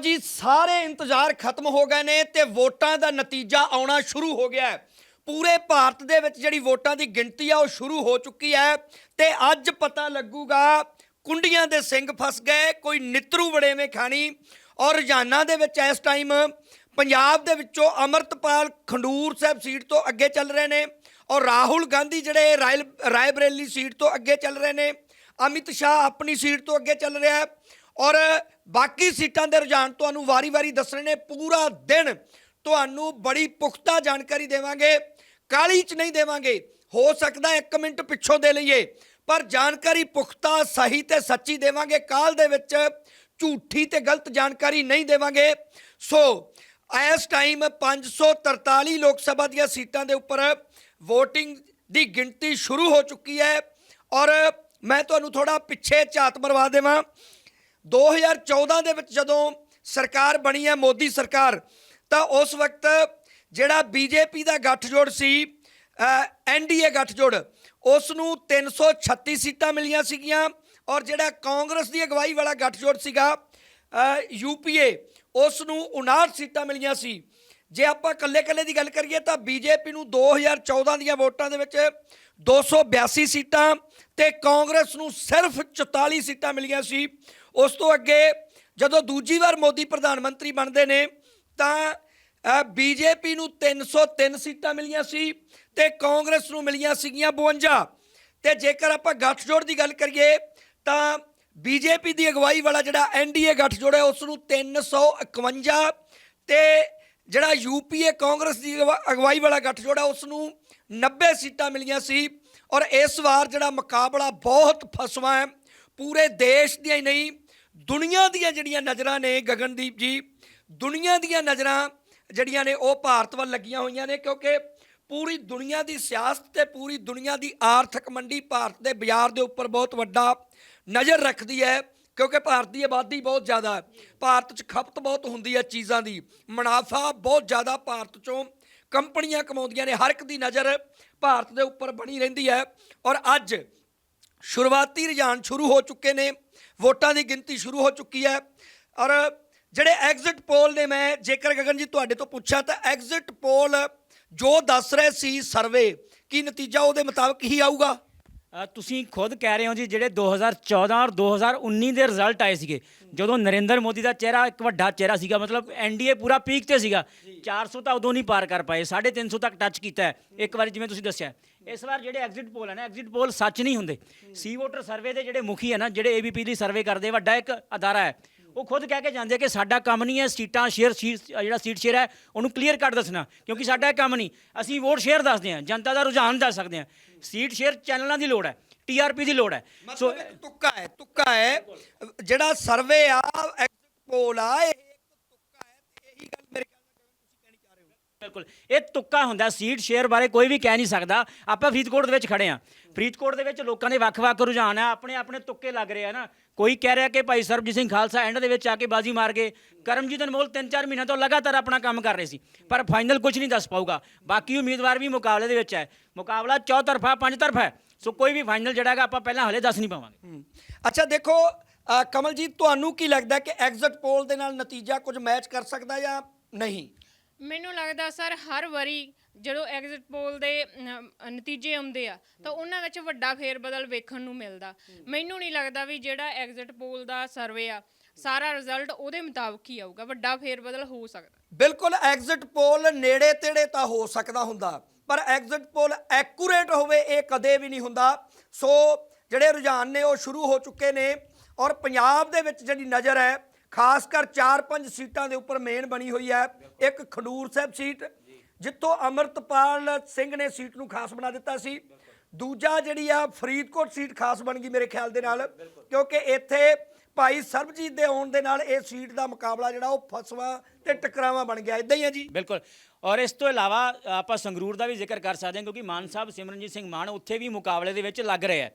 ਜੀ, ਸਾਰੇ ਇੰਤਜ਼ਾਰ ਖਤਮ ਹੋ ਗਏ ਨੇ ਤੇ ਵੋਟਾਂ ਦਾ ਨਤੀਜਾ ਆਉਣਾ ਸ਼ੁਰੂ ਹੋ ਗਿਆ ਹੈ। ਪੂਰੇ ਭਾਰਤ ਦੇ ਵਿੱਚ ਜਿਹੜੀ ਵੋਟਾਂ ਦੀ ਗਿਣਤੀ ਆ, ਉਹ ਸ਼ੁਰੂ ਹੋ ਚੁੱਕੀ ਹੈ ਤੇ ਅੱਜ ਪਤਾ ਲੱਗੂਗਾ, ਕੁੰਡੀਆਂ ਦੇ ਸਿੰਘ ਫਸ ਗਏ, ਕੋਈ ਨਿਤਰੂ ਵੜੇਵੇਂ ਖਾਣੀ ਔਰ ਰੋਜ਼ਾਨਾ ਦੇ ਵਿੱਚ ਇਸ ਟਾਈਮ ਪੰਜਾਬ ਦੇ ਵਿੱਚੋਂ ਅਮਰਤਪਾਲ ਖੰਡੂਰ ਸਾਹਿਬ ਸੀਟ ਤੋਂ ਅੱਗੇ ਚੱਲ ਰਹੇ ਨੇ ਔਰ ਰਾਹੁਲ ਗਾਂਧੀ ਜਿਹੜੇ ਰਾਇਲ ਰਾਏਬਰੇਲੀ ਸੀਟ ਤੋਂ ਅੱਗੇ ਚੱਲ ਰਹੇ ਨੇ, ਅਮਿਤ ਸ਼ਾਹ ਆਪਣੀ ਸੀਟ ਤੋਂ ਅੱਗੇ ਚੱਲ ਰਿਹਾ ਹੈ ਔਰ ਬਾਕੀ ਸੀਟਾਂ ਦੇ ਰੁਝਾਨ ਤੁਹਾਨੂੰ ਵਾਰੀ-ਵਾਰੀ ਦੱਸਣੇ ਨੇ, ਪੂਰਾ ਦਿਨ ਤੁਹਾਨੂੰ ਬੜੀ ਪੁਖਤਾ ਜਾਣਕਾਰੀ ਦੇਵਾਂਗੇ ਕਾਲੀ ਚ ਨਹੀਂ ਦੇਵਾਂਗੇ। ਹੋ ਸਕਦਾ 1 ਮਿੰਟ ਪਿੱਛੋਂ ਦੇ ਲਈਏ, ਪਰ ਜਾਣਕਾਰੀ ਪੁਖਤਾ, ਸਹੀ ਤੇ ਸੱਚੀ ਦੇਵਾਂਗੇ। ਕਾਲ ਦੇ ਵਿੱਚ ਝੂਠੀ ਤੇ ਗਲਤ ਜਾਣਕਾਰੀ ਨਹੀਂ ਦੇਵਾਂਗੇ। ਸੋ, ਇਸ ਟਾਈਮ 543 ਲੋਕ ਸਭਾ ਦੀਆਂ ਸੀਟਾਂ ਦੇ ਉੱਪਰ VOTING ਦੀ ਗਿਣਤੀ ਸ਼ੁਰੂ ਹੋ ਚੁੱਕੀ ਹੈ ਔਰ ਮੈਂ ਤੁਹਾਨੂੰ ਥੋੜਾ ਪਿੱਛੇ ਝਾਤ ਮਰਵਾ ਦੇਵਾਂ। 2014 ਦੇ ਵਿੱਚ ਜਦੋਂ ਸਰਕਾਰ ਬਣੀ ਹੈ ਮੋਦੀ ਸਰਕਾਰ, ਤਾਂ ਉਸ ਵਕਤ ਜਿਹੜਾ ਬੀਜੇਪੀ ਦਾ ਗੱਠਜੋੜ ਸੀ ਐਨਡੀਏ ਗੱਠਜੋੜ ਉਸ ਨੂੰ 336 ਸੀਟਾਂ ਮਿਲੀਆਂ ਸੀਗੀਆਂ ਔਰ ਜਿਹੜਾ ਕਾਂਗਰਸ ਦੀ ਅਗਵਾਈ ਵਾਲਾ ਗੱਠਜੋੜ ਸੀਗਾ ਯੂਪੀਏ ਉਸ ਨੂੰ 59 ਸੀਟਾਂ ਮਿਲੀਆਂ ਸੀ। ਜੇ ਆਪਾਂ ਕੱਲੇ-ਕੱਲੇ ਦੀ ਗੱਲ ਕਰੀਏ ਤਾਂ ਬੀਜੇਪੀ ਨੂੰ 2014 ਦੀਆਂ ਵੋਟਾਂ ਦੇ ਵਿੱਚ 282 ਸੀਟਾਂ ਤੇ ਕਾਂਗਰਸ ਨੂੰ ਸਿਰਫ 44 ਸੀਟਾਂ ਮਿਲੀਆਂ ਸੀ। ਉਸ ਤੋਂ ਅੱਗੇ ਜਦੋਂ ਦੂਜੀ ਵਾਰ ਮੋਦੀ ਪ੍ਰਧਾਨ ਮੰਤਰੀ ਬਣਦੇ ਨੇ, ਤਾਂ ਬੀਜੇਪੀ ਨੂੰ 303 ਸੀਟਾਂ ਮਿਲੀਆਂ ਸੀ ਤੇ ਕਾਂਗਰਸ ਨੂੰ ਮਿਲੀਆਂ ਸੀਗੀਆਂ 52 ਤੇ ਜੇਕਰ ਆਪਾਂ ਗੱਠਜੋੜ ਦੀ ਗੱਲ ਕਰੀਏ, ਤਾਂ ਬੀਜੇਪੀ ਦੀ ਅਗਵਾਈ ਵਾਲਾ ਜਿਹੜਾ ਐਨਡੀਏ ਗੱਠਜੋੜ ਹੈ ਉਸ ਨੂੰ 351 ਤੇ ਜਿਹੜਾ ਯੂਪੀਏ ਕਾਂਗਰਸ ਦੀ ਅਗਵਾ- ਅਗਵਾਈ ਵਾਲਾ ਗੱਠਜੋੜ ਹੈ ਉਸ ਨੂੰ 90 ਸੀਟਾਂ ਮਿਲੀਆਂ ਸੀ। ਔਰ ਇਸ ਵਾਰ ਜਿਹੜਾ ਮੁਕਾਬਲਾ ਬਹੁਤ ਫਸਵਾ ਹੈ ਪੂਰੇ ਦੇਸ਼ ਦੀਆਂ ਹੀ ਨਹੀਂ, ਦੁਨੀਆ ਦੀਆਂ ਜਿਹੜੀਆਂ ਨਜ਼ਰਾਂ ਨੇ ਗਗਨਦੀਪ ਜੀ, ਦੁਨੀਆ ਦੀਆਂ ਨਜ਼ਰਾਂ ਜਿਹੜੀਆਂ ਨੇ ਉਹ ਭਾਰਤ ਵੱਲ ਲੱਗੀਆਂ ਹੋਈਆਂ ਨੇ ਕਿਉਂਕਿ ਪੂਰੀ ਦੁਨੀਆ ਦੀ ਸਿਆਸਤ ਤੇ ਪੂਰੀ ਦੁਨੀਆ ਦੀ ਆਰਥਿਕ ਮੰਡੀ ਭਾਰਤ ਦੇ ਬਾਜ਼ਾਰ ਦੇ ਉੱਪਰ ਬਹੁਤ ਵੱਡਾ ਨਜ਼ਰ ਰੱਖਦੀ ਹੈ ਕਿਉਂਕਿ ਭਾਰਤ ਦੀ ਆਬਾਦੀ ਬਹੁਤ ਜ਼ਿਆਦਾ ਹੈ। ਭਾਰਤ 'ਚ ਖਪਤ ਬਹੁਤ ਹੁੰਦੀ ਹੈ ਚੀਜ਼ਾਂ ਦੀ, ਮੁਨਾਫਾ ਬਹੁਤ ਜ਼ਿਆਦਾ ਭਾਰਤ 'ਚੋਂ ਕੰਪਨੀਆਂ ਕਮਾਉਂਦੀਆਂ ਨੇ, ਹਰ ਇੱਕ ਦੀ ਨਜ਼ਰ ਭਾਰਤ ਦੇ ਉੱਪਰ ਬਣੀ ਰਹਿੰਦੀ ਹੈ ਔਰ ਅੱਜ ਸ਼ੁਰੂਆਤੀ ਰੁਝਾਨ ਸ਼ੁਰੂ ਹੋ ਚੁੱਕੇ ਨੇ, ਵੋਟਾਂ ਦੀ ਗਿਣਤੀ ਸ਼ੁਰੂ ਹੋ ਚੁੱਕੀ ਹੈ ਔਰ ਜਿਹੜੇ ਐਗਜ਼ਿਟ ਪੋਲ ਨੇ ਮੈਂ, ਜੇਕਰ ਗਗਨ ਜੀ ਤੁਹਾਡੇ ਤੋਂ ਪੁੱਛਿਆ ਤਾਂ ਐਗਜ਼ਿਟ ਪੋਲ ਜੋ ਦੱਸ ਰਹੇ ਸੀ ਸਰਵੇ ਕੀ ਨਤੀਜਾ ਉਹਦੇ ਮੁਤਾਬਕ ਹੀ ਆਊਗਾ? ਤੁਸੀਂ ਖੁਦ ਕਹਿ ਰਹੇ ਹੋ ਜੀ, ਜਿਹੜੇ 2014 ਔਰ 2019 ਦੇ ਰਿਜ਼ਲਟ ਆਏ ਸੀਗੇ। ਜਦੋਂ ਨਰਿੰਦਰ ਮੋਦੀ ਦਾ ਚਿਹਰਾ, ਇੱਕ ਵੱਡਾ ਚਿਹਰਾ ਸੀਗਾ, ਮਤਲਬ ਐਨਡੀਏ ਪੂਰਾ ਪੀਕ ਤੇ ਸੀਗਾ 400 ਤਾਂ ਉਦੋਂ ਨਹੀਂ ਪਾਰ ਕਰ ਪਾਏ 350 ਤੱਕ ਟੱਚ ਕੀਤਾ ਇੱਕ ਵਾਰੀ ਜਿਵੇਂ ਤੁਸੀਂ ਦੱਸਿਆ। ਇਸ ਵਾਰ ਜਿਹੜੇ ਐਗਜ਼ਿਟ ਪੋਲ ਹੈ ਨਾ ਐਗਜ਼ਿਟ ਪੋਲ ਸੱਚ ਨਹੀਂ ਹੁੰਦੇ। ਸੀ ਵੋਟਰ ਸਰਵੇ ਦੇ ਜਿਹੜੇ ਮੁਖੀ ਹੈ ਨਾ ਜਿਹੜੇ ਏਬੀਪੀ ਦੀ ਸਰਵੇ ਕਰਦੇ ਵੱਡਾ ਇੱਕ ਅਦਾਰਾ ਹੈ। ਉਹ ਖੁਦ ਕਹਿ ਕੇ ਜਾਂਦੇ ਕਿ ਸਾਡਾ ਕੰਮ ਨਹੀਂ ਹੈ ਸੀਟਾਂ ਸ਼ੇਅਰ ਜਿਹੜਾ ਸੀਟ ਸ਼ੇਅਰ ਹੈ ਉਹਨੂੰ ਕਲੀਅਰ ਕੱਟ ਦੱਸਣਾ ਕਿਉਂਕਿ ਸਾਡਾ ਇਹ ਕੰਮ ਨਹੀਂ। ਅਸੀਂ ਵੋਟ ਸ਼ੇਅਰ ਦੱਸਦੇ ਹਾਂ ਜਨਤਾ ਦਾ ਰੁਝਾਨ ਦੱਸ ਸਕਦੇ ਹਾਂ ਸੀਟ ਸ਼ੇਅਰ ਚੈਨਲਾਂ ਦੀ ਲੋੜ ਹੈ ਟੀਆਰਪੀ ਦੀ ਲੋੜ ਹੈ। ਸੋ ਤੁੱਕਾ ਹੈ ਤੁੱਕਾ ਹੈ ਜਿਹੜਾ ਸਰਵੇ ਆ ਐਗਜ਼ਿਟ ਪੋਲ ਆ ਇਹ ਇੱਕ ਤੁੱਕਾ ਹੈ ਤੇ ਇਹੀ ਗੱਲ ਮੇਰੇ ਖਿਆਲ ਨਾਲ ਤੁਸੀਂ ਕਹਿਣੀ ਚਾਹ ਰਹੇ ਹੋ ਬਿਲਕੁਲ। ਇਹ ਤੁੱਕਾ ਹੁੰਦਾ ਸੀਟ ਸ਼ੇਅਰ ਬਾਰੇ ਕੋਈ ਵੀ ਕਹਿ ਨਹੀਂ ਸਕਦਾ। ਆਪਾਂ ਫਰੀਦਕੋਟ ਦੇ ਵਿੱਚ ਖੜੇ ਆ। ਫਰੀਦਕੋਟ ਦੇ ਵਿੱਚ ਲੋਕਾਂ ਦੇ ਵੱਖ-ਵੱਖ ਰੁਝਾਨ ਆ ਆਪਣੇ ਆਪਣੇ ਤੁੱਕੇ ਲੱਗ ਰਹੇ ਆ ਨਾ। ਕੋਈ ਕਹਿ ਰਿਹਾ ਕਿ ਭਾਈ ਸਰਬਜੀਤ ਸਿੰਘ ਖਾਲਸਾ ਐਂਡ ਦੇ ਵਿੱਚ ਆ ਕੇ ਬਾਜੀ ਮਾਰ ਗਏ। ਕਰਮਜੀਤ ਅਨਮੋਲ 3-4 ਮਹੀਨਿਆਂ ਤੋਂ ਲਗਾਤਾਰ ਆਪਣਾ ਕੰਮ ਕਰ ਰਹੇ ਸੀ। ਪਰ ਫਾਈਨਲ ਕੁਝ ਨਹੀਂ ਦੱਸ ਪਾਊਗਾ। ਬਾਕੀ ਉਮੀਦਵਾਰ ਵੀ ਮੁਕਾਬਲੇ ਦੇ ਵਿੱਚ ਹੈ। ਮੁਕਾਬਲਾ ਚੌਤਰਫਾ ਪੰਜ ਤਰਫਾ ਹੈ। ਸੋ ਕੋਈ ਵੀ ਫਾਈਨਲ ਜਿਹੜਾ ਹੈਗਾ ਆਪਾਂ ਪਹਿਲਾਂ ਹਲੇ ਦੱਸ ਨਹੀਂ ਪਾਵਾਂਗੇ। ਅੱਛਾ ਦੇਖੋ ਅ, ਕਮਲਜੀਤ ਤੁਹਾਨੂੰ ਕੀ ਲੱਗਦਾ ਕਿ ਐਗਜ਼ਿਟ ਪੋਲ ਦੇ ਨਾਲ ਨਤੀਜਾ ਕੁਝ ਮੈਚ ਕਰ ਸਕਦਾ ਜਾਂ ਨਹੀਂ? ਮੈਨੂੰ ਲੱਗਦਾ ਸਰ ਹਰ ਵਾਰੀ ਜਦੋਂ ਐਗਜ਼ਿਟ ਪੋਲ ਦੇ ਨਤੀਜੇ ਆਉਂਦੇ ਆ ਤਾਂ ਉਹਨਾਂ ਵਿੱਚ ਵੱਡਾ ਫੇਰ ਬਦਲ ਵੇਖਣ ਨੂੰ ਮਿਲਦਾ। ਮੈਨੂੰ ਨਹੀਂ ਲੱਗਦਾ ਵੀ ਜਿਹੜਾ ਐਗਜ਼ਿਟ ਪੋਲ ਦਾ ਸਰਵੇ ਆ ਸਾਰਾ ਰਿਜ਼ਲਟ ਉਹਦੇ ਮੁਤਾਬਕ ਹੀ ਆਊਗਾ ਵੱਡਾ ਫੇਰ ਬਦਲ ਹੋ ਸਕਦਾ। ਬਿਲਕੁਲ ਐਗਜ਼ਿਟ ਪੋਲ ਨੇੜੇ ਤੇੜੇ ਤਾਂ ਹੋ ਸਕਦਾ ਹੁੰਦਾ ਪਰ ਐਗਜ਼ਿਟ ਪੋਲ ਐਕੂਰੇਟ ਹੋਵੇ ਇਹ ਕਦੇ ਵੀ ਨਹੀਂ ਹੁੰਦਾ। ਸੋ ਜਿਹੜੇ ਰੁਝਾਨ ਨੇ ਉਹ ਸ਼ੁਰੂ ਹੋ ਚੁੱਕੇ ਨੇ ਔਰ ਪੰਜਾਬ ਦੇ ਵਿੱਚ ਜਿਹੜੀ ਨਜ਼ਰ ਹੈ ਖਾਸ ਕਰ 4-5 ਸੀਟਾਂ ਦੇ ਉੱਪਰ ਮੇਨ ਬਣੀ ਹੋਈ ਹੈ। ਇੱਕ ਖਡੂਰ ਸਾਹਿਬ ਸੀਟ, ਜਿੱਥੋਂ ਅਮਰਤਪਾਲ ਸਿੰਘ ਨੇ ਸੀਟ ਨੂੰ ਖਾਸ ਬਣਾ ਦਿੱਤਾ ਸੀ। ਦੂਜਾ ਜਿਹੜੀ ਆ, ਫਰੀਦਕੋਟ ਸੀਟ ਖਾਸ ਬਣ ਗਈ ਮੇਰੇ ਖਿਆਲ ਦੇ ਨਾਲ, ਕਿਉਂਕਿ ਇੱਥੇ ਭਾਈ ਸਰਬਜੀਤ ਦੇ ਆਉਣ ਦੇ ਨਾਲ ਇਹ ਸੀਟ ਦਾ ਮੁਕਾਬਲਾ ਜਿਹੜਾ ਉਹ ਫਸਵਾ ਤੇ ਟਕਰਾਵਾ ਬਣ ਗਿਆ। ਇਦਾਂ ਹੀ ਆ ਜੀ। ਬਿਲਕੁਲ। ਔਰ ਇਸ ਤੋਂ ਇਲਾਵਾ ਆਪਾਂ ਸੰਗਰੂਰ ਦਾ ਵੀ ਜ਼ਿਕਰ ਕਰ ਸਕਦੇ ਹਾਂ ਕਿਉਂਕਿ ਮਾਨ ਸਾਹਿਬ ਸਿਮਰਨਜੀਤ ਸਿੰਘ ਮਾਨ ਉੱਥੇ ਵੀ ਮੁਕਾਬਲੇ ਦੇ ਵਿੱਚ ਲੱਗ ਰਹੇ ਹੈ।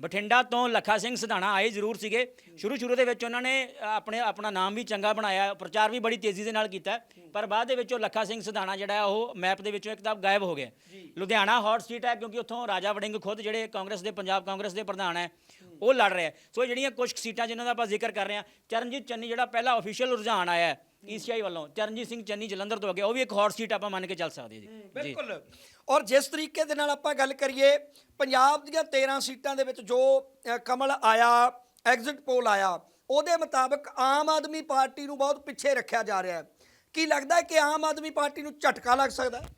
ਬਠਿੰਡਾ ਤੋਂ ਲੱਖਾ ਸਿੰਘ ਸਿਧਾਣਾ ਆਏ ਜ਼ਰੂਰ ਸੀਗੇ। ਸ਼ੁਰੂ ਸ਼ੁਰੂ ਦੇ ਵਿੱਚ ਉਹਨਾਂ ਨੇ ਆਪਣੇ ਆਪਣਾ ਨਾਮ ਵੀ ਚੰਗਾ ਬਣਾਇਆ ਪ੍ਰਚਾਰ ਵੀ ਬੜੀ ਤੇਜ਼ੀ ਦੇ ਨਾਲ ਕੀਤਾ। ਪਰ ਬਾਅਦ ਦੇ ਵਿੱਚ ਉਹ ਲੱਖਾ ਸਿੰਘ ਸਿਧਾਣਾ ਜਿਹੜਾ ਉਹ ਮੈਪ ਦੇ ਵਿੱਚੋਂ ਇੱਕਦਮ ਗਾਇਬ ਹੋ ਗਿਆ। ਲੁਧਿਆਣਾ ਹੌਟ ਸੀਟ ਹੈ ਕਿਉਂਕਿ ਉੱਥੋਂ ਰਾਜਾ ਵੜਿੰਗ ਖੁਦ ਜਿਹੜੇ ਕਾਂਗਰਸ ਦੇ ਪੰਜਾਬ ਕਾਂਗਰਸ ਦੇ ਪ੍ਰਧਾਨ ਹੈ ਉਹ ਲੜ ਰਿਹਾ ਸੋ ਜਿਹੜੀਆਂ ਕੁਝ ਸੀਟਾਂ ਜਿਨ੍ਹਾਂ ਦਾ ਆਪਾਂ ਜ਼ਿਕਰ ਕਰ ਰਹੇ ਹਾਂ ਚਰਨਜੀਤ ਚੰਨੀ ਜਿਹੜਾ ਪਹਿਲਾ ਅਫੀਸ਼ੀਅਲ ਰੁਝਾਨ ਆਇਆ ਹੈ ਈਸੀਆਈ ਵੱਲੋਂ ਚਰਨਜੀਤ ਸਿੰਘ ਚੰਨੀ ਜਲੰਧਰ ਤੋਂ ਅੱਗੇ ਉਹ ਵੀ ਇੱਕ ਹੌਟ ਸੀਟ ਆਪਾਂ ਮੰਨ ਕੇ ਚੱਲ ਸਕਦੇ ਹਾਂ ਜੀ। ਜੀ ਬਿਲਕੁਲ। ਔਰ ਜਿਸ ਤਰੀਕੇ ਦੇ ਨਾਲ ਆਪਾਂ ਗੱਲ ਕਰੀਏ ਪੰਜਾਬ ਦੀਆਂ 13 ਸੀਟਾਂ ਦੇ ਵਿੱਚ ਜੋ ਅ, ਕਮਲ ਆਇਆ ਐਗਜ਼ਿਟ ਪੋਲ ਆਇਆ ਉਹਦੇ ਮੁਤਾਬਕ ਆਮ ਆਦਮੀ ਪਾਰਟੀ ਨੂੰ ਬਹੁਤ ਪਿੱਛੇ ਰੱਖਿਆ ਜਾ ਰਿਹਾ ਹੈ। ਕੀ ਲੱਗਦਾ ਹੈ ਕਿ ਆਮ ਆਦਮੀ ਪਾਰਟੀ ਨੂੰ ਝਟਕਾ ਲੱਗ ਸਕਦਾ ਹੈ?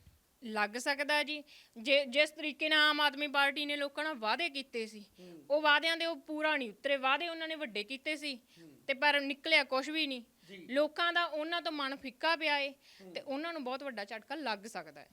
ਲੱਗ ਸਕਦਾ ਜੀ। ਜੇ ਜਿਸ ਤਰੀਕੇ ਨਾਲ ਆਮ ਆਦਮੀ ਪਾਰਟੀ ਨੇ ਲੋਕਾਂ ਨਾਲ ਵਾਅਦੇ ਕੀਤੇ ਸੀ ਉਹ ਵਾਅਦਿਆਂ ਦੇ ਉਹ ਪੂਰਾ ਨਹੀਂ ਉਤਰੇ ਵਾਅਦੇ ਉਹਨਾਂ ਨੇ ਵੱਡੇ ਕੀਤੇ ਸੀ। ਤੇ ਪਰ ਨਿਕਲਿਆ ਕੁਝ ਵੀ ਨਹੀਂ। ਲੋਕਾਂ ਦਾ ਉਹਨਾਂ ਤੋਂ ਮਨ ਫਿੱਕਾ ਪਿਆ ਏ ਤੇ ਉਹਨਾਂ ਨੂੰ ਬਹੁਤ ਵੱਡਾ ਝਟਕਾ ਲੱਗ ਸਕਦਾ ਹੈ।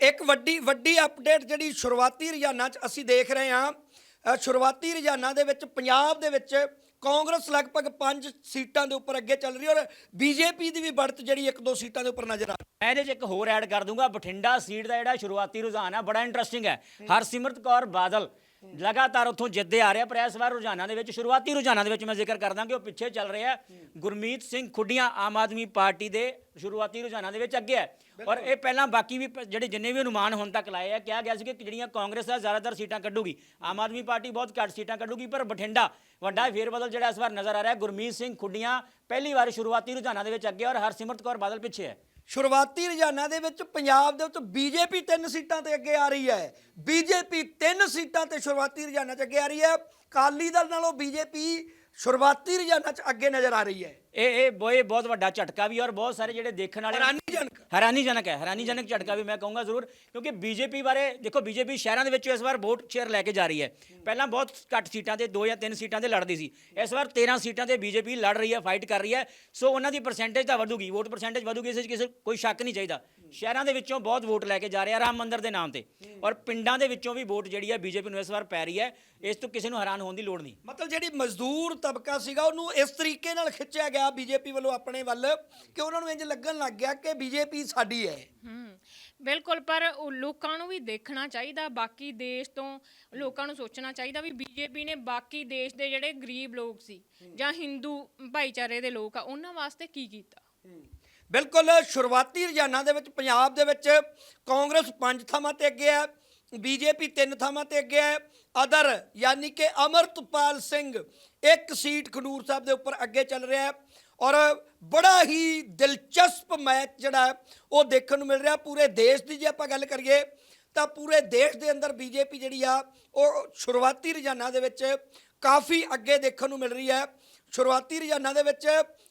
ਇੱਕ ਵੱਡੀ ਵੱਡੀ ਅਪਡੇਟ ਜਿਹੜੀ ਸ਼ੁਰੂਆਤੀ ਰੁਝਾਨਾਂ 'ਚ ਅਸੀਂ ਦੇਖ ਰਹੇ ਹਾਂ ਸ਼ੁਰੂਆਤੀ ਰੁਝਾਨਾਂ ਦੇ ਵਿੱਚ ਪੰਜਾਬ ਦੇ ਵਿੱਚ ਕਾਂਗਰਸ ਲਗਭਗ 5 ਸੀਟਾਂ ਦੇ ਉੱਪਰ ਅੱਗੇ ਚੱਲ ਰਹੀ ਔਰ ਬੀਜੇਪੀ ਦੀ ਵੀ ਬੜਤ ਜਿਹੜੀ ਇੱਕ ਦੋ ਸੀਟਾਂ ਦੇ ਉੱਪਰ ਨਜ਼ਰ ਆ ਮੈਂ ਇਹਦੇ 'ਚ ਇੱਕ ਹੋਰ ਐਡ ਕਰ ਦੂੰਗਾ ਬਠਿੰਡਾ ਸੀਟ ਦਾ ਜਿਹੜਾ ਸ਼ੁਰੂਆਤੀ ਰੁਝਾਨ ਹੈ ਬੜਾ ਇੰਟਰਸਟਿੰਗ ਹੈ। ਹਰਸਿਮਰਤ ਕੌਰ ਬਾਦਲ ਲਗਾਤਾਰ ਉੱਥੋਂ ਜਿੱਦੇ ਆ ਰਿਹਾ ਪਰ ਇਸ ਵਾਰ ਰੁਝਾਨਾਂ ਦੇ ਵਿੱਚ ਸ਼ੁਰੂਆਤੀ ਰੁਝਾਨਾਂ ਦੇ ਵਿੱਚ ਮੈਂ ਜ਼ਿਕਰ ਕਰਦਾ ਕਿ ਉਹ ਪਿੱਛੇ ਚੱਲ ਰਿਹਾ ਗੁਰਮੀਤ ਸਿੰਘ ਖੁੱਡੀਆਂ ਆਮ ਆਦਮੀ ਪਾਰਟੀ ਦੇ ਸ਼ੁਰੂਆਤੀ ਰੁਝਾਨਾਂ ਦੇ ਵਿੱਚ ਅੱਗੇ ਹੈ। ਔਰ ਇਹ ਪਹਿਲਾਂ ਬਾਕੀ ਵੀ ਪ- ਜਿਹੜੇ ਜਿੰਨੇ ਵੀ ਅਨੁਮਾਨ ਹੁਣ ਤੱਕ ਲਾਏ ਆ ਕਿਹਾ ਗਿਆ ਸੀ ਕਿ ਜਿਹੜੀਆਂ ਕਾਂਗਰਸ ਦਾ ਜ਼ਿਆਦਾਤਰ ਸੀਟਾਂ ਕੱਢੂਗੀ। ਆਮ ਆਦਮੀ ਪਾਰਟੀ ਬਹੁਤ ਘੱਟ ਸੀਟਾਂ ਕੱਢੂਗੀ ਪਰ ਬਠਿੰਡਾ ਵੱਡਾ ਫੇਰਬਦਲ ਜਿਹੜਾ ਇਸ ਵਾਰ ਨਜ਼ਰ ਆ ਰਿਹਾ ਗੁਰਮੀਤ ਸਿੰਘ ਖੁੱਡੀਆਂ ਪਹਿਲੀ ਵਾਰ ਸ਼ੁਰੂਆਤੀ ਰੁਝਾਨਾਂ ਦੇ ਵਿੱਚ ਅੱਗੇ ਔਰ ਹਰਸਿਮਰਤ ਕੌਰ ਬਾਦਲ ਪਿੱਛੇ ਹੈ। ਸ਼ੁਰੂਆਤੀ ਰੁਝਾਨਾਂ ਦੇ ਵਿੱਚ ਪੰਜਾਬ ਦੇ ਵਿੱਚ ਬੀਜੇਪੀ ਤਿੰਨ ਸੀਟਾਂ ਤੇ ਅੱਗੇ ਆ ਰਹੀ ਹੈ। ਬੀਜੇਪੀ ਤਿੰਨ ਸੀਟਾਂ ਤੇ ਸ਼ੁਰੂਆਤੀ ਰੁਝਾਨਾਂ 'ਚ ਅੱਗੇ ਆ ਰਹੀ ਹੈ। ਕਾਲੀ ਦਲ ਨਾਲੋਂ ਬੀਜੇਪੀ ਸ਼ੁਰੂਆਤੀ ਰੁਝਾਨਾਂ 'ਚ ਅੱਗੇ ਨਜ਼ਰ ਆ ਰਹੀ ਹੈ। ਇਹ ਇਹ ਬੋਏ ਬਹੁਤ ਵੱਡਾ ਝਟਕਾ ਵੀ ਔਰ ਬਹੁਤ ਸਾਰੇ ਜਿਹੜੇ ਦੇਖਣ ਵਾਲੇ ਹੈਰਾਨੀਜਨਕ। ਹੈਰਾਨੀਜਨਕ ਹੈ ਹੈਰਾਨੀਜਨਕ ਝਟਕਾ ਵੀ ਮੈਂ ਕਹੂੰਗਾ ਜ਼ਰੂਰ ਕਿਉਂਕਿ ਬੀਜੇਪੀ ਬਾਰੇ ਦੇਖੋ ਬੀਜੇਪੀ ਸ਼ਹਿਰਾਂ ਦੇ ਵਿੱਚ ਇਸ ਵਾਰ ਵੋਟ ਸ਼ੇਅਰ ਲੈ ਕੇ ਜਾ ਰਹੀ ਹੈ। ਪਹਿਲਾਂ ਬਹੁਤ ਘੱਟ ਸੀਟਾਂ ਤੇ 2 ਜਾਂ 3 ਸੀਟਾਂ ਤੇ ਲੜਦੀ ਸੀ। ਇਸ ਵਾਰ 13 ਸੀਟਾਂ ਤੇ ਬੀਜੇਪੀ ਲੜ ਰਹੀ ਹੈ ਫਾਈਟ ਕਰ ਰਹੀ ਹੈ। ਸੋ ਉਹਨਾਂ ਦੀ ਪਰਸੈਂਟੇਜ ਤਾਂ ਵਧੂਗੀ ਵੋਟ ਪਰਸੈਂਟੇਜ ਵਧੂਗੀ ਇਸ ਵਿੱਚ ਕਿਸੇ ਕੋਈ ਸ਼ੱਕ ਨਹੀਂ ਚਾਹੀਦਾ। ਸ਼ਹਿਰਾਂ ਦੇ ਵਿੱਚੋਂ ਬਹੁਤ ਵੋਟ ਲੈ ਕੇ ਜਾ ਰਹੇ ਰਾਮ ਮੰਦਿਰ ਦੇ ਨਾਮ ਤੇ। ਔਰ ਪਿੰਡਾਂ ਦੇ ਵਿੱਚੋਂ ਵੀ ਵੋਟ ਜਿਹੜੀ ਹੈ ਬੀਜੇਪੀ ਨੂੰ ਇਸ ਵਾਰ ਪੈ ਰਹੀ ਹੈ ਇਸ ਤੋਂ ਕਿਸੇ ਨੂੰ ਹੈਰਾਨ ਹੋਣ ਦੀ ਲੋੜ ਨਹੀਂ। ਮਤਲਬ ਜਿਹੜੀ ਮਜ਼ਦੂਰ ਤਬਕਾ ਸੀਗਾ ਉਹਨੂੰ ਇਸ ਤਰੀਕੇ ਨਾਲ ਖਿੱਚਿਆ ਗਿਆ ਬੀਜੇਪੀ ਵੱਲੋਂ ਆਪਣੇ ਵੱਲ ਕਿ ਉਹਨਾਂ ਨੂੰ ਇੰਜ ਲੱਗਣ ਲੱਗ ਗਿਆ ਕਿ ਬੀਜੇਪੀ ਸਾਡੀ ਹੈ। ਹੂੰ ਬਿਲਕੁਲ ਪਰ ਉਹ ਲੋਕਾਂ ਨੂੰ ਵੀ ਦੇਖਣਾ ਚਾਹੀਦਾ ਬਾਕੀ ਦੇਸ਼ ਤੋਂ ਲੋਕਾਂ ਨੂੰ ਸੋਚਣਾ ਚਾਹੀਦਾ ਵੀ ਬੀਜੇਪੀ ਨੇ ਬਾਕੀ ਦੇਸ਼ ਦੇ ਜਿਹੜੇ ਗਰੀਬ ਲੋਕ ਸੀ ਜਾਂ ਹਿੰਦੂ ਭਾਈਚਾਰੇ ਦੇ ਲੋਕ ਆ ਉਹਨਾਂ ਵਾਸਤੇ ਕੀ ਕੀਤਾ? ਬਿਲਕੁਲ ਸ਼ੁਰੂਆਤੀ ਰੁਝਾਨਾਂ ਦੇ ਵਿੱਚ ਪੰਜਾਬ ਦੇ ਵਿੱਚ ਕਾਂਗਰਸ ਪੰਜ ਥਾਵਾਂ ਤੇ ਅੱਗੇ ਹੈ ਬੀਜੇਪੀ ਤਿੰਨ ਥਾਵਾਂ ਤੇ ਅੱਗੇ ਹੈ। ਅਦਰ, ਯਾਨੀ ਕਿ ਅਮਰਤਪਾਲ ਸਿੰਘ, ਇੱਕ ਸੀਟ ਖਡੂਰ ਸਾਹਿਬ ਦੇ ਉੱਪਰ ਅੱਗੇ ਚੱਲ ਰਿਹਾ ਹੈ। ਔਰ ਬੜਾ ਹੀ ਦਿਲਚਸਪ ਮੈਚ ਜਿਹੜਾ ਉਹ ਦੇਖਣ ਨੂੰ ਮਿਲ ਰਿਹਾ। ਪੂਰੇ ਦੇਸ਼ ਦੀ ਜੇ ਆਪਾਂ ਗੱਲ ਕਰੀਏ, ਤਾਂ ਪੂਰੇ ਦੇਸ਼ ਦੇ ਅੰਦਰ ਬੀਜੇਪੀ ਜਿਹੜੀ ਆ, ਉਹ ਸ਼ੁਰੂਆਤੀ ਰੁਝਾਨਾਂ ਦੇ ਵਿੱਚ ਕਾਫੀ ਅੱਗੇ ਦੇਖਣ ਨੂੰ ਮਿਲ ਰਹੀ ਹੈ। ਸ਼ੁਰੂਆਤੀ ਰੁਝਾਨਾਂ ਦੇ ਵਿੱਚ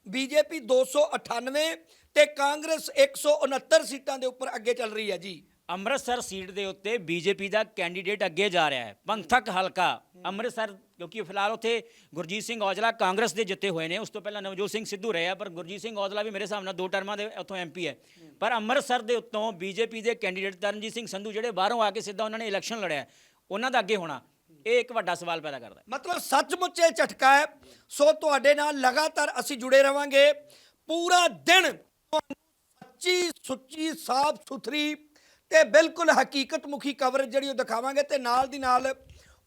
ਬੀਜੇਪੀ 298 ਤੇ ਕਾਂਗਰਸ 169 ਸੀਟਾਂ ਦੇ ਉੱਪਰ ਅੱਗੇ ਚੱਲ ਰਹੀ ਹੈ ਜੀ। ਅੰਮ੍ਰਿਤਸਰ ਸੀਟ ਦੇ ਉੱਤੇ ਬੀਜੇਪੀ ਦਾ ਕੈਂਡੀਡੇਟ ਅੱਗੇ ਜਾ ਰਿਹਾ ਹੈ। ਪੰਥਕ ਹਲਕਾ ਅੰਮ੍ਰਿਤਸਰ, ਕਿਉਂਕਿ ਫਿਲਹਾਲ ਉੱਥੇ ਗੁਰਜੀਤ ਸਿੰਘ ਔਜਲਾ ਕਾਂਗਰਸ ਦੇ ਜਿੱਤੇ ਹੋਏ ਨੇ। ਉਸ ਤੋਂ ਪਹਿਲਾਂ ਨਵਜੋਤ ਸਿੰਘ ਸਿੱਧੂ ਰਹੇ ਆ, ਪਰ ਗੁਰਜੀਤ ਸਿੰਘ ਔਜਲਾ ਵੀ ਮੇਰੇ ਹਿਸਾਬ ਨਾਲ ਦੋ ਟਰਮਾਂ ਦੇ ਉੱਥੋਂ ਐਮਪੀ ਹੈ। ਪਰ ਅੰਮ੍ਰਿਤਸਰ ਦੇ ਉੱਤੋਂ ਬੀਜੇਪੀ ਦੇ ਕੈਂਡੀਡੇਟ ਤਰਨਜੀਤ ਸਿੰਘ ਸੰਧੂ ਜਿਹੜੇ ਬਾਹਰੋਂ ਆ ਕੇ ਸਿੱਧਾ ਉਹਨਾਂ ਨੇ ਇਲੈਕਸ਼ਨ ਲੜਿਆ ਉਹਨਾਂ ਦਾ ਅੱਗੇ ਹੋਣਾ। ਇਹ ਇੱਕ ਵੱਡਾ ਸਵਾਲ ਪੈਦਾ ਕਰਦਾ ਮਤਲਬ ਸੱਚਮੁੱਚ ਇਹ ਝਟਕਾ ਹੈ। ਸੋ ਤੁਹਾਡੇ ਨਾਲ ਲਗਾਤਾਰ ਅਸੀਂ ਜੁੜੇ ਰਵਾਂਗੇ। ਪੂਰਾ ਦਿਨ ਸੱਚੀ ਸੁੱਚੀ ਸਾਫ਼ ਸੁਥਰੀ ਤੇ ਬਿਲਕੁਲ ਹਕੀਕਤ ਮੁਖੀ ਕਵਰੇਜ ਜਿਹੜੀ ਉਹ ਦਿਖਾਵਾਂਗੇ ਤੇ ਨਾਲ ਦੀ ਨਾਲ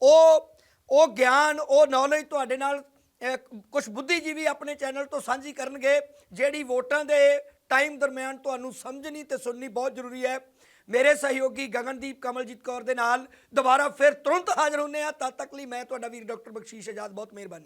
ਉਹ ਉਹ ਗਿਆਨ, ਉਹ ਨੌਲੇਜ ਤੁਹਾਡੇ ਨਾਲ ਕੁਝ ਬੁੱਧੀਜੀਵੀ ਆਪਣੇ ਚੈਨਲ ਤੋਂ ਸਾਂਝੀ ਕਰਨਗੇ, ਜਿਹੜੀ ਵੋਟਾਂ ਦੇ ਟਾਈਮ ਦਰਮਿਆਨ ਤੁਹਾਨੂੰ ਸਮਝਣੀ ਤੇ ਸੁਣਨੀ ਬਹੁਤ ਜ਼ਰੂਰੀ ਹੈ। ਮੇਰੇ ਸਹਿਯੋਗੀ ਗਗਨਦੀਪ ਕਮਲਜੀਤ ਕੌਰ ਦੇ ਨਾਲ ਦੁਬਾਰਾ ਫਿਰ ਤੁਰੰਤ ਹਾਜ਼ਰ ਹੁੰਨੇ ਆ ਤਦ ਤੱਕ ਲਈ ਮੈਂ ਤੁਹਾਡਾ ਵੀਰ ਡਾਕਟਰ ਬਖਸ਼ੀਸ਼ ਆਜ਼ਾਦ, ਬਹੁਤ ਮਿਹਰਬਾਨੀ।